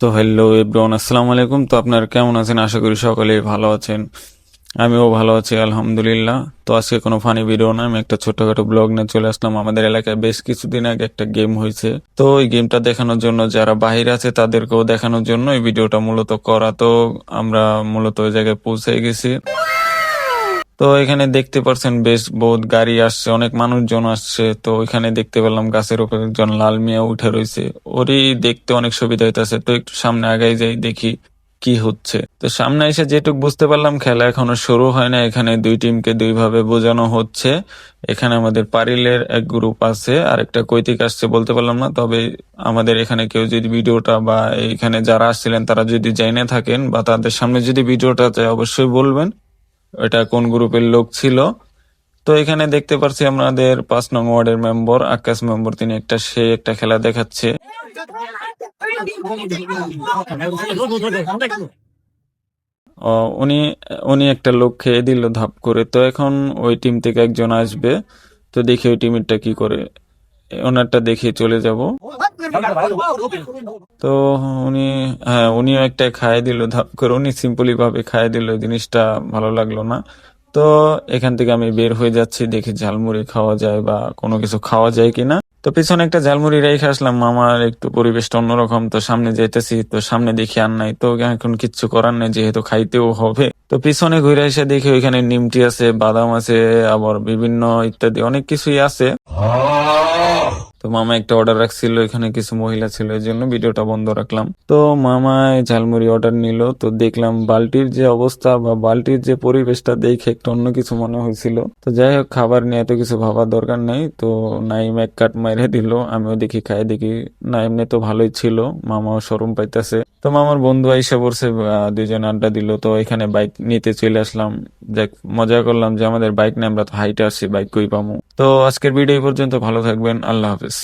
তো hello everyone আসসালামু আলাইকুম। তো আপনারা কেমন আছেন? আশা করি সকলেই ভালো আছেন। আমিও ভালো আছি, আলহামদুলিল্লাহ। তো আজকে কোনো ফানি ভিডিও না, আমি একটা ছোটখাটো ব্লগ নিয়ে চলে আসলাম। আমাদের এলাকায় বেশ কিছুদিন আগে একটা গেম হয়েছে। তো ওই গেমটা দেখানোর জন্য, যারা বাহিরে আছে, তাদেরকেও দেখানোর জন্য এই ভিডিওটা মূলত করা। তো আমরা মূলত ওই জায়গায় পৌঁছে গেছি। তো এখানে দেখতে পারছেন বেশ বহুত গাড়ি আসছে, অনেক মানুষজন আসছে। তো এখানে দেখতে পেলাম গাছের উপর একজন লাল মিয়া উঠে রয়েছে। ওরই দেখতে অনেক সুবিধা হইতেছে। তো একটু সামনে আগাই যাই, দেখি কি হচ্ছে। তো সামনে এসে যেটুক বুঝতে পারলাম, খেলা এখনও শুরু হয় না। এখানে দুই টিমকে দুই ভাবে বোঝানো হচ্ছে। এখানে আমাদের পারিলের এক গ্রুপ আছে আর একটা কৈতিক আসছে বলতে পারলাম না। তবে আমাদের এখানে কেউ যদি ভিডিওটা বা এখানে যারা আসছিলেন, তারা যদি জেনে থাকেন বা তাদের সামনে যদি ভিডিওটা চায় অবশ্যই বলবেন। এটা কোন গ্রুপের লোক ছিল? তো এখানে দেখতে পাচ্ছি আমাদের পাঁচ নং ওয়ার্ডের মেম্বার, আকাশ মেম্বার, তিনি একটা, সে একটা খেলা দেখাচ্ছে। উনি উনি একটা লোক খেয়ে দিল ধাপ করে। তো এখন ওই টিম থেকে একজন আসবে। তো দেখি ওই টিমেরটা কি করে। ওনারটা দেখে চলে যাব। তো উনি হ্যাঁ উনিও একটা খাইয়ে দিল, ধাপ করে উনি সিম্পলি ভাবে খাইয়ে দিল, জিনিসটা ভালো লাগল না। তো এখান থেকে আমি বের হয়ে যাচ্ছি, দেখি ঝালমুড়ি খাওয়া যায় বা কোনো কিছু খাওয়া যায় কিনা। তো পিছনে একটা ঝালমুড়ি রেখে আসলাম মামার একটু পরিবেশটা অন্যরকম। তো সামনে যেতেছি, তো সামনে দেখি আর নাই। তো এখন কিচ্ছু করার নেই, যেহেতু খাইতেও হবে। তো পিছনে ঘুরে এসে দেখি ওইখানে নিমটি আছে বাদাম আছে আবার বিভিন্ন ইত্যাদি অনেক কিছুই আছে। তো মামা একটা অর্ডার রাখছিল এখানে কিছু মহিলা ছিল এই জন্য ভিডিওটা বন্ধ রাখলাম। তো মামা ঝালমুড়ি অর্ডার নিল তো দেখলাম বালতির যে অবস্থা বা বালতির যে পরিবেশটা দেখে একটু অন্য কিছু মনে হয়েছিল। তো যাই হোক খাবার নিয়ে এত কিছু ভাবার দরকার নেই তো নাইম এক কাট মাইরে দিল আমিও দেখি খাই দেখি না এমনি তো ভালোই ছিল মামাও শরম পাইতেছে। তো মামার বন্ধু আইসা পড়ছে আহ, দুইজন আড্ডা দিল তো এখানে বাইক নিতে চলে আসলাম। দেখ, মজা করলাম যে আমাদের বাইক নিয়ে আমরা তো হাইটে আসছি বাইক কই পামু? তো আজকের ভিডিও পর্যন্ত, ভালো থাকবেন, আল্লাহ হাফেজ।